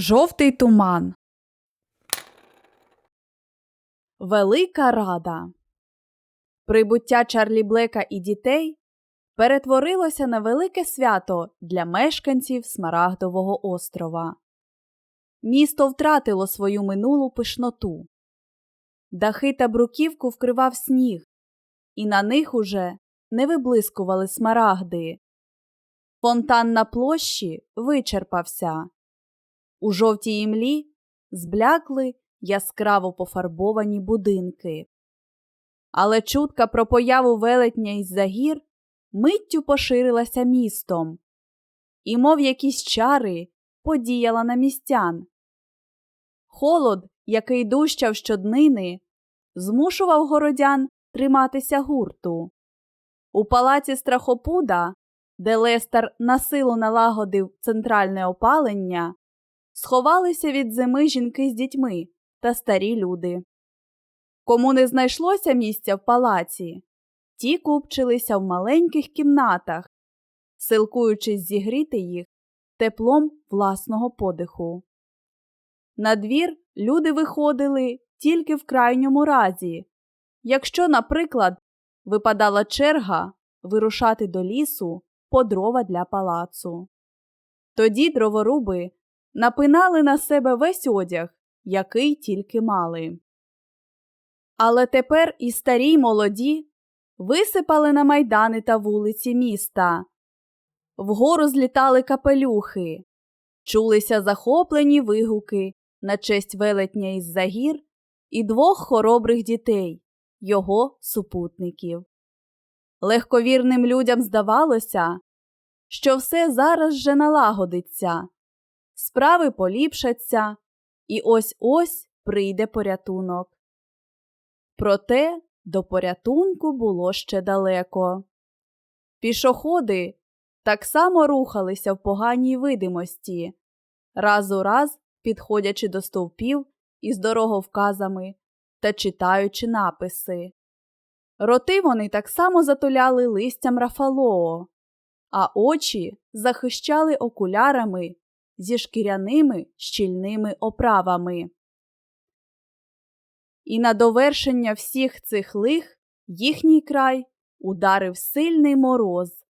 Жовтий туман. Велика рада. Прибуття Чарлі Блека і дітей перетворилося на велике свято для мешканців Смарагдового острова. Місто втратило свою минулу пишноту. Дахи та бруківку вкривав сніг, і на них уже не виблискували смарагди. Фонтан на площі вичерпався. У жовтій імлі зблякли яскраво пофарбовані будинки. Але чутка про появу велетня із загір миттю поширилася містом і, мов якісь чари, подіяла на містян. Холод, який дущав щоднини, змушував городян триматися гурту. У палаці Страхопуда, де Лестер на силу налагодив центральне опалення, сховалися від зими жінки з дітьми та старі люди. Кому не знайшлося місця в палаці, ті купчилися в маленьких кімнатах, силкуючись зігріти їх теплом власного подиху. На двір люди виходили тільки в крайньому разі, якщо, наприклад, випадала черга вирушати до лісу по дрова для палацу. Тоді дроворуби напинали на себе весь одяг, який тільки мали. Але тепер і старі й молоді висипали на майдани та вулиці міста. Вгору злітали капелюхи, чулися захоплені вигуки на честь велетня із загір і двох хоробрих дітей, його супутників. Легковірним людям здавалося, що все зараз же налагодиться, справи поліпшаться, і ось ось прийде порятунок. Проте до порятунку було ще далеко. Пішоходи так само рухалися в поганій видимості, раз у раз підходячи до стовпів із дороговказами та читаючи написи. Роти вони так само затуляли листям рафалоо, а очі захищали окулярами зі шкіряними щільними оправами. І на довершення всіх цих лих їхній край ударив сильний мороз,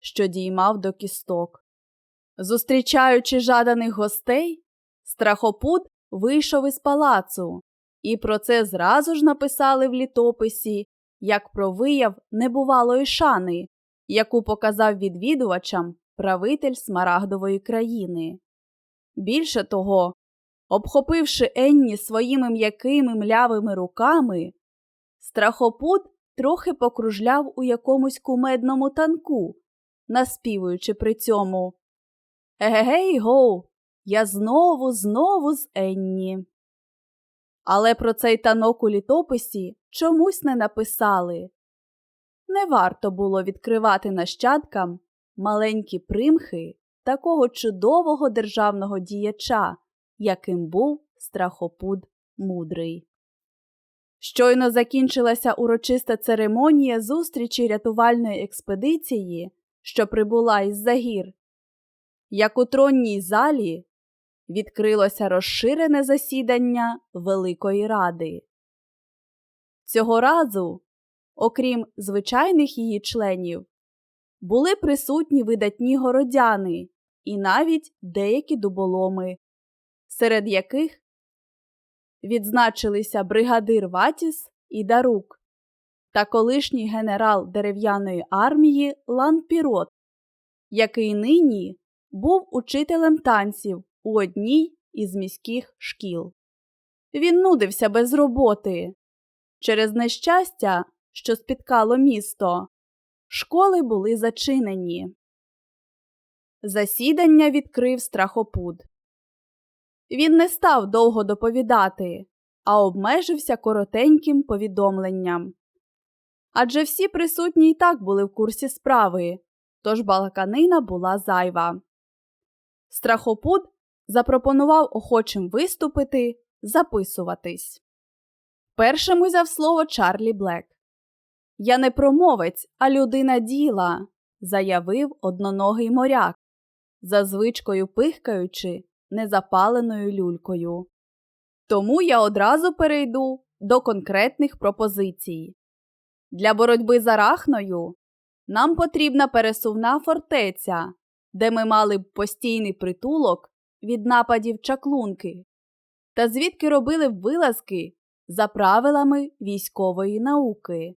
що діймав до кісток. Зустрічаючи жаданих гостей, страхопут вийшов із палацу, і про це зразу ж написали в літописі як про вияв небувалої шани, яку показав відвідувачам правитель Смарагдової країни. Більше того, обхопивши Енні своїми м'якими млявими руками, страхопут трохи покружляв у якомусь кумедному танку, наспівуючи при цьому Егегей гоу, я знову, знову з Енні. Але про цей танок у літописі чомусь не написали. Не варто було відкривати нащадкам маленькі примхи такого чудового державного діяча, яким був страхопуд мудрий. Щойно закінчилася урочиста церемонія зустрічі рятувальної експедиції, що прибула із загір. Як у тронній залі відкрилося розширене засідання Великої Ради. Цього разу, окрім звичайних її членів, були присутні видатні городяни і навіть деякі дуболоми, серед яких відзначилися бригадир Ватіс і Дарук та колишній генерал дерев'яної армії Лан Пірот, який нині був учителем танців у одній із міських шкіл. Він нудився без роботи. Через нещастя, що спіткало місто, школи були зачинені. Засідання відкрив страхопуд. Він не став довго доповідати, а обмежився коротеньким повідомленням. Адже всі присутні й так були в курсі справи, тож балаканина була зайва. Страхопуд запропонував охочим виступити, записуватись. Першим узяв слово Чарлі Блек. Я не промовець, а людина діла, заявив одноногий моряк, за звичкою пихкаючи незапаленою люлькою. Тому я одразу перейду до конкретних пропозицій. Для боротьби з арахною нам потрібна пересувна фортеця, де ми мали б постійний притулок від нападів чаклунки, та звідки робили б вилазки за правилами військової науки.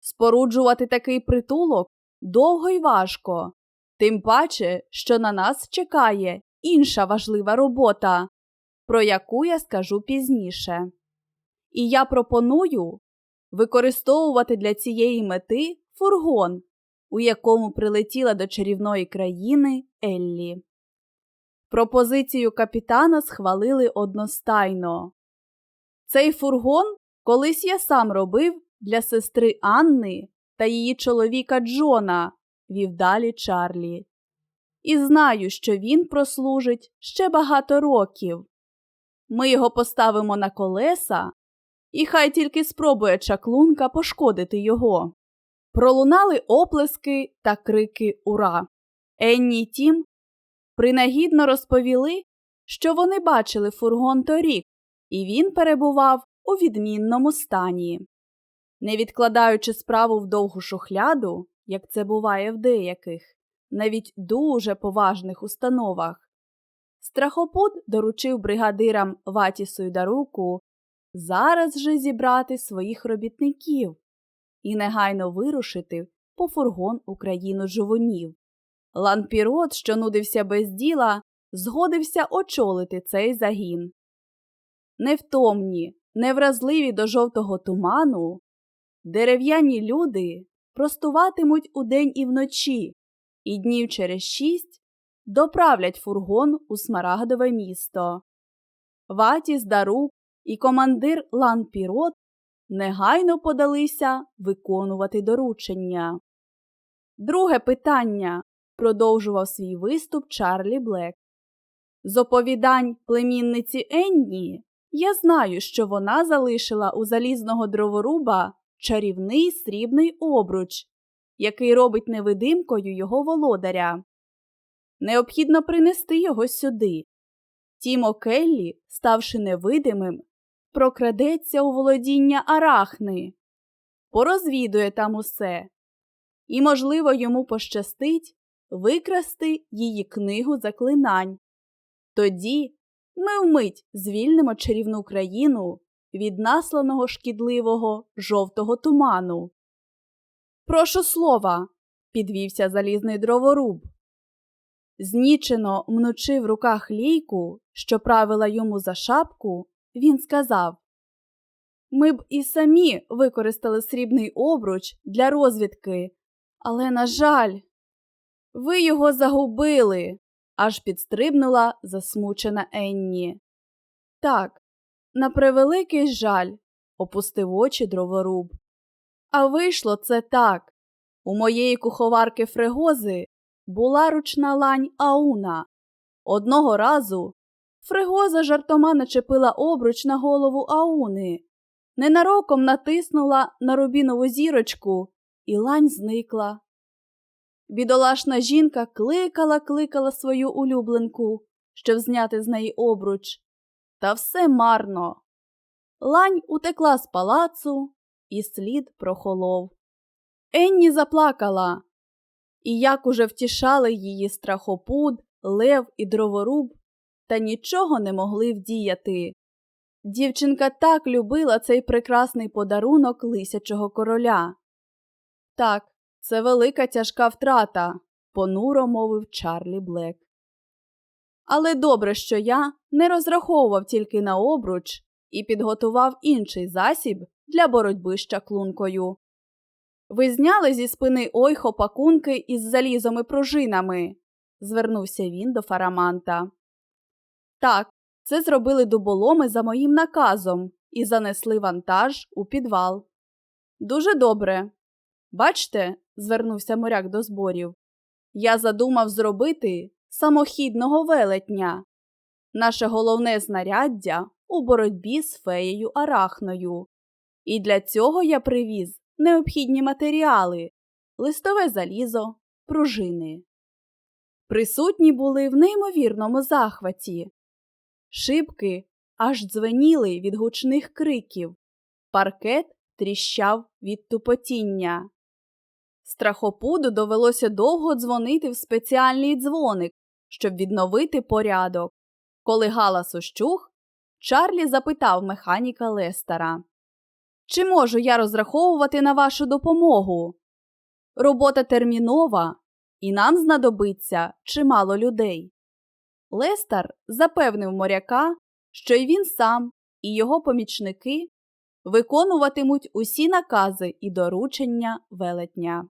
Споруджувати такий притулок довго й важко, тим паче, що на нас чекає інша важлива робота, про яку я скажу пізніше. І я пропоную використовувати для цієї мети фургон, у якому прилетіла до чарівної країни Еллі. Пропозицію капітана схвалили одностайно. Цей фургон колись я сам робив для сестри Анни та її чоловіка Джона, вів далі Чарлі. І знаю, що він прослужить ще багато років. Ми його поставимо на колеса, і хай тільки спробує чаклунка пошкодити його. Пролунали оплески та крики Ура! Енні й Тім принагідно розповіли, що вони бачили фургон торік, і він перебував у відмінному стані. Не відкладаючи справу в довгу шухляду, як це буває в деяких, навіть дуже поважних установах, страхопут доручив бригадирам Ватісу й Даруку зараз же зібрати своїх робітників і негайно вирушити по фургон у країну жовунів. Ланпірот, що нудився без діла, згодився очолити цей загін. Невтомні, невразливі до жовтого туману, дерев'яні люди простуватимуть удень і вночі, і днів через шість доправлять фургон у Смарагдове місто. Ватіс Дарук і командир Ланпірот негайно подалися виконувати доручення. Друге питання продовжував свій виступ Чарлі Блек. З оповідань племінниці Енні я знаю, що вона залишила у залізного дроворуба чарівний срібний обруч, який робить невидимкою його володаря. Необхідно принести його сюди. Тімо Келлі, ставши невидимим, прокрадеться у володіння арахни, порозвідує там усе, і, можливо, йому пощастить викрасти її книгу заклинань. Тоді ми вмить звільнимо чарівну країну від насланого шкідливого жовтого туману. Прошу слова, підвівся залізний дроворуб. Знічено мнучи в руках лійку, що правила йому за шапку, він сказав Ми б і самі використали срібний обруч для розвідки, але, на жаль, ви його загубили, аж підстрибнула засмучена Енні. Так, на превеликий жаль, опустив очі дроворуб. А вийшло це так. У моєї куховарки Фрегози була ручна лань Ауна. Одного разу Фрегоза жартома начепила обруч на голову Ауни, ненароком натиснула на рубінову зірочку, і лань зникла. Бідолашна жінка кликала, кликала свою улюбленку, щоб зняти з неї обруч. Та все марно. Лань утекла з палацу, і слід прохолов. Енні заплакала, і як уже втішали її страхопуд, лев і дроворуб, та нічого не могли вдіяти. Дівчинка так любила цей прекрасний подарунок лисячого короля. Так, це велика тяжка втрата, понуро мовив Чарлі Блек. Але добре, що я не розраховував тільки на обруч і підготував інший засіб для боротьби з чаклункою. Ви зняли зі спини ойхо пакунки із залізом і пружинами, звернувся він до фараманта. Так, це зробили дуболоми за моїм наказом і занесли вантаж у підвал. Дуже добре. Бачте, звернувся моряк до зборів. Я задумав зробити самохідного велетня. Наше головне знаряддя у боротьбі з феєю арахною. І для цього я привіз необхідні матеріали листове залізо, пружини. Присутні були в неймовірному захваті. Шибки аж дзвеніли від гучних криків. Паркет тріщав від тупотіння. Страхопуду довелося довго дзвонити в спеціальний дзвоник, щоб відновити порядок. Коли галас ущух, Чарлі запитав механіка Лестера. Чи можу я розраховувати на вашу допомогу? Робота термінова, і нам знадобиться чимало людей. Лестер запевнив моряка, що й він сам, і його помічники виконуватимуть усі накази і доручення велетня.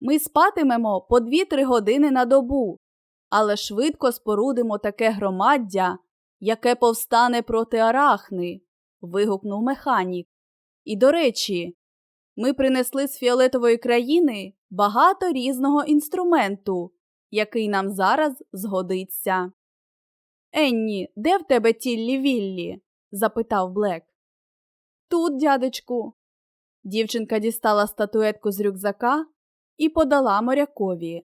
Ми спатимемо по 2-3 години на добу, але швидко спорудимо таке громаддя, яке повстане проти арахни. вигукнув механік. І, до речі, ми принесли з фіолетової країни багато різного інструменту, який нам зараз згодиться. Енні, де в тебе тіллі Віллі? запитав Блек. Тут, дядечку. Дівчинка дістала статуетку з рюкзака і подала морякові.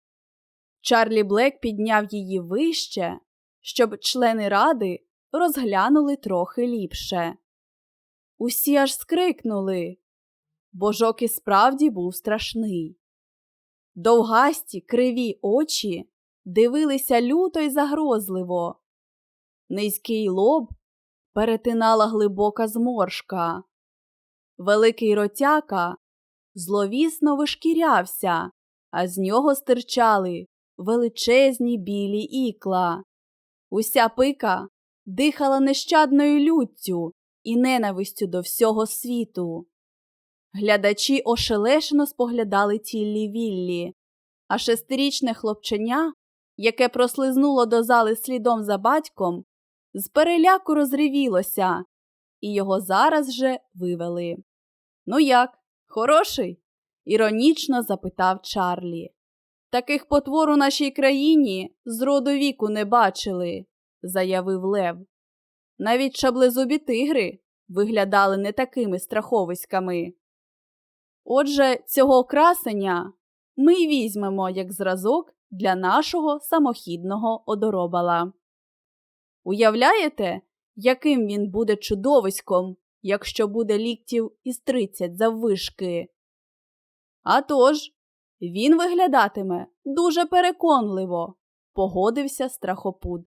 Чарлі Блек підняв її вище, щоб члени ради розглянули трохи ліпше. Усі аж скрикнули. Божок і справді був страшний. Довгасті криві очі дивилися люто й загрозливо. Низький лоб перетинала глибока зморшка. Великий ротяка зловісно вишкірявся, а з нього стирчали величезні білі ікла. Уся пика дихала нещадною люттю і ненавистю до всього світу. Глядачі ошелешено споглядали тіллі Віллі, а шестирічне хлопченя, яке прослизнуло до зали слідом за батьком, з переляку розривілося, і його зараз же вивели. Ну як, хороший? іронічно запитав Чарлі. Таких потвор у нашій країні з роду віку не бачили, заявив Лев. Навіть шаблезубі тигри виглядали не такими страховиськами. Отже, цього красення ми й візьмемо як зразок для нашого самохідного одоробала. Уявляєте, яким він буде чудовиськом, якщо буде ліктів із тридцять заввишки? А тож, він виглядатиме дуже переконливо, погодився страхопуд.